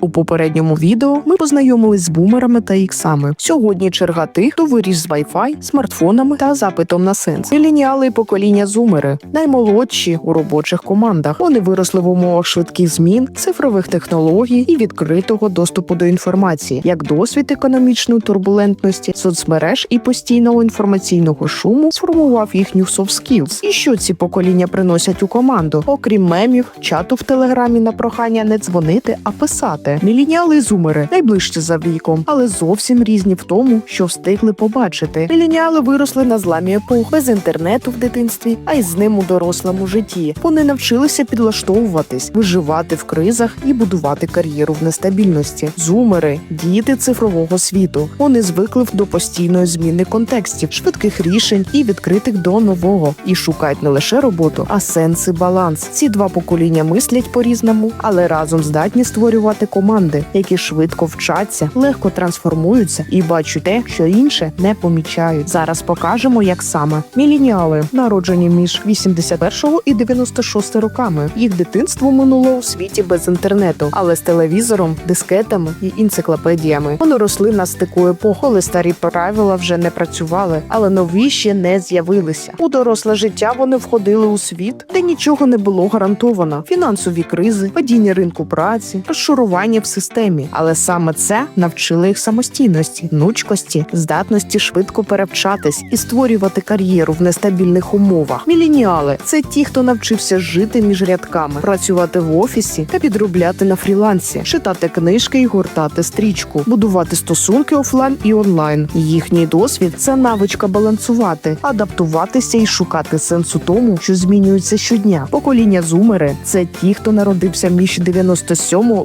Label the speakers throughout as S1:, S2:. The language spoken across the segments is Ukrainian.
S1: У попередньому відео ми познайомились з бумерами та іксами. Сьогодні черга тих, хто виріс з Wi-Fi, смартфонами та запитом на сенс. Міленіали покоління зумери, наймолодші у робочих командах. Вони виросли в умовах швидких змін, цифрових технологій і відкритого доступу до інформації, як досвід економічної турбулентності, соцмереж і постійного інформаційного шуму сформував їхню soft skills. І що ці покоління приносять у команду, окрім мемів, чату в телеграмі на прохання не дзвонити, а писати. Міленіали і зумери найближче за віком, але зовсім різні в тому, що встигли побачити. Міленіали виросли на зламі епох без інтернету в дитинстві, а й з ним у дорослому житті. Вони навчилися підлаштовуватись, виживати в кризах і будувати кар'єру в нестабільності. Зумери діти цифрового світу. Вони звикли до постійної зміни контекстів, швидких рішень і відкритих до нового, і шукають не лише роботу, а сенси баланс. Ці два покоління мислять по-різному, але разом здатні створювати команди, які швидко вчаться, легко трансформуються і бачать те, що інше не помічають. Зараз покажемо, як саме міленіали, народжені між 81 і 96 роками. Їх дитинство минуло у світі без інтернету, але з телевізором, дискетами і енциклопедіями. Вони росли на стику епох, коли старі правила вже не працювали, але нові ще не з'явилися. У доросле життя вони входили у світ, де нічого не було гарантовано: фінансові кризи, падіння ринку праці, розшарування в системі. Але саме це навчило їх самостійності, гнучкості, здатності швидко перевчатись і створювати кар'єру в нестабільних умовах. Міленіали це ті, хто навчився жити між рядками, працювати в офісі та підробляти на фрілансі, читати книжки і гортати стрічку, будувати стосунки офлайн і онлайн. Їхній досвід це навичка балансувати, адаптуватися і шукати сенс у тому, що змінюється щодня. Покоління зумери це ті, хто народився між 97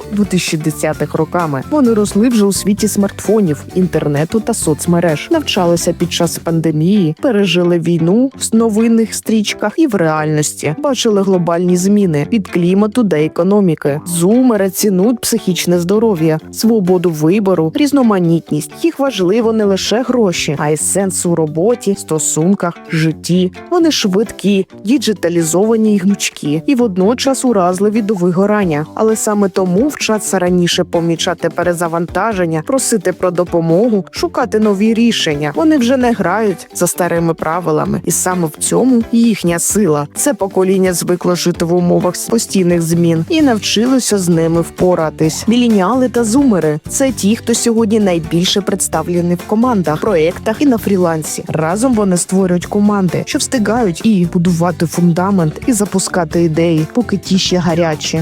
S1: 2010 роками. Вони росли вже у світі смартфонів, інтернету та соцмереж, навчалися під час пандемії, пережили війну в новинних стрічках і в реальності, бачили глобальні зміни від клімату до економіки. Зумери цінують психічне здоров'я, свободу вибору, різноманітність. Їх важливо не лише гроші, а й сенс у роботі, стосунках, житті. Вони швидкі, діджиталізовані й гнучкі, і водночас уразливі до вигорання. Але саме тому вчаться раніше помічати перезавантаження, просити про допомогу, шукати нові рішення. Вони вже не грають за старими правилами, і саме в цьому їхня сила. Це покоління звикло жити в умовах постійних змін і навчилося з ними впоратись. Міленіали та зумери це ті, хто сьогодні найбільше представлені в командах, проєктах і на фрілансі. Разом вони створюють команди, що встигають і будувати фундамент, і запускати ідеї, поки ті ще гарячі.